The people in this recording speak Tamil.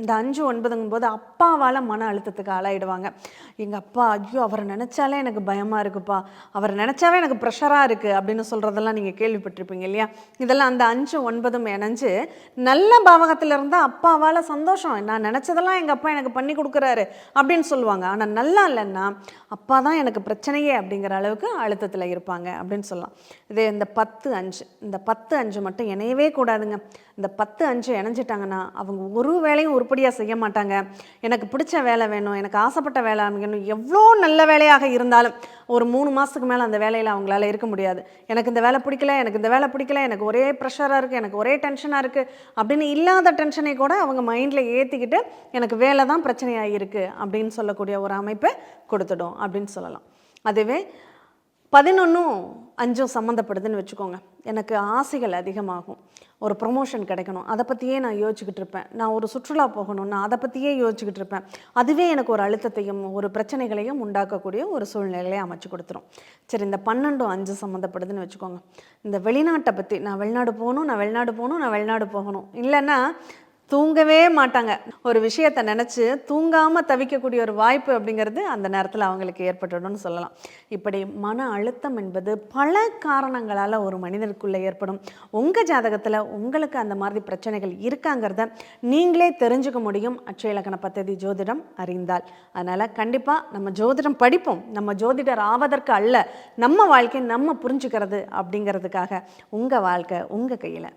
இந்த அஞ்சு ஒன்பதுங்கும் போது அப்பாவால் மன அழுத்தத்துக்கு ஆளாயிடுவாங்க. எங்கள் அப்பா ஐயோ அவரை நினச்சாலே எனக்கு பயமாக இருக்குப்பா. அவரை நினச்சாவே எனக்கு ப்ரெஷராக இருக்குது அப்படின்னு சொல்கிறதெல்லாம் நீங்கள் கேள்விப்பட்டிருப்பீங்க இல்லையா? இதெல்லாம் அந்த அஞ்சு ஒன்பதும் இணைஞ்சு நல்ல பாவகத்தில் இருந்தால் அப்பாவால் சந்தோஷம். நான் நினச்சதெல்லாம் எங்கள் அப்பா எனக்கு பண்ணி கொடுக்குறாரு அப்படின்னு சொல்லுவாங்க. ஆனால் நல்லா இல்லைன்னா அப்பா தான் எனக்கு பிரச்சனையே அப்படிங்கிற அளவுக்கு அழுத்தத்தில் இருப்பாங்க அப்படின்னு சொல்லலாம். இதே இந்த பத்து அஞ்சு இந்த பத்து அஞ்சு மட்டும் இணையவே கூடாதுங்க. இந்த பத்து அஞ்சு இணைஞ்சிட்டாங்கன்னா அவங்க ஒரு வேலையும் உருப்படியாக செய்ய மாட்டாங்க. எனக்கு பிடிச்ச வேலை வேணும் எனக்கு ஆசைப்பட்ட வேலை வேணும் எவ்வளோ நல்ல வேலையாக இருந்தாலும் ஒரு மூணு மாதத்துக்கு மேலே அந்த வேலையில் அவங்களால இருக்க முடியாது. எனக்கு இந்த வேலை பிடிக்கல எனக்கு இந்த வேலை பிடிக்கல எனக்கு ஒரே ப்ரெஷராக இருக்குது எனக்கு ஒரே டென்ஷனாக இருக்குது அப்படின்னு இல்லாத டென்ஷனை கூட அவங்க மைண்டில் ஏற்றிக்கிட்டு எனக்கு வேலை தான் பிரச்சனையாக இருக்குது அப்படின்னு சொல்லக்கூடிய ஒரு அமைப்பை கொடுத்துடும் அப்படின்னு சொல்லலாம். அதுவே பதினொன்றும் அஞ்சும் சம்மந்தப்படுதுன்னு வச்சுக்கோங்க. எனக்கு ஆசைகள் அதிகமாகும். ஒரு ப்ரொமோஷன் கிடைக்கணும். அதை பற்றியே நான் யோசிச்சுக்கிட்டு இருப்பேன். நான் ஒரு சுற்றுலா போகணும். நான் அதை பற்றியே யோசிச்சுக்கிட்டு இருப்பேன். அதுவே எனக்கு ஒரு அழுத்தத்தையும் ஒரு பிரச்சனைகளையும் உண்டாக்கக்கூடிய ஒரு சூழ்நிலையை அமைச்சு கொடுத்துரும். சரி இந்த பன்னெண்டும் அஞ்சு சம்மந்தப்படுதுன்னு வச்சுக்கோங்க. இந்த வெளிநாட்டை பற்றி நான் வெளிநாடு போகணும் நான் வெளிநாடு போகணும் நான் வெளிநாடு போகணும். இல்லைன்னா தூங்கவே மாட்டாங்க. ஒரு விஷயத்தை நினச்சி தூங்காமல் தவிக்கக்கூடிய ஒரு வாய்ப்பு அப்படிங்கிறது அந்த நேரத்தில் அவங்களுக்கு ஏற்பட்டுடும் சொல்லலாம். இப்படி மன அழுத்தம் என்பது பல காரணங்களால் ஒரு மனிதனுக்குள்ளே ஏற்படும். உங்கள் ஜாதகத்தில் உங்களுக்கு அந்த மாதிரி பிரச்சனைகள் இருக்காங்கிறத நீங்களே தெரிஞ்சுக்க முடியும். அச்சய இலக்கண பத்ததி ஜோதிடம் அறிந்தால். அதனால் கண்டிப்பாக நம்ம ஜோதிடம் படிப்போம். நம்ம ஜோதிடர் ஆவதற்கு அல்ல. நம்ம வாழ்க்கை நம்ம புரிஞ்சுக்கிறது அப்படிங்கிறதுக்காக உங்கள் வாழ்க்கை உங்கள் கையில்.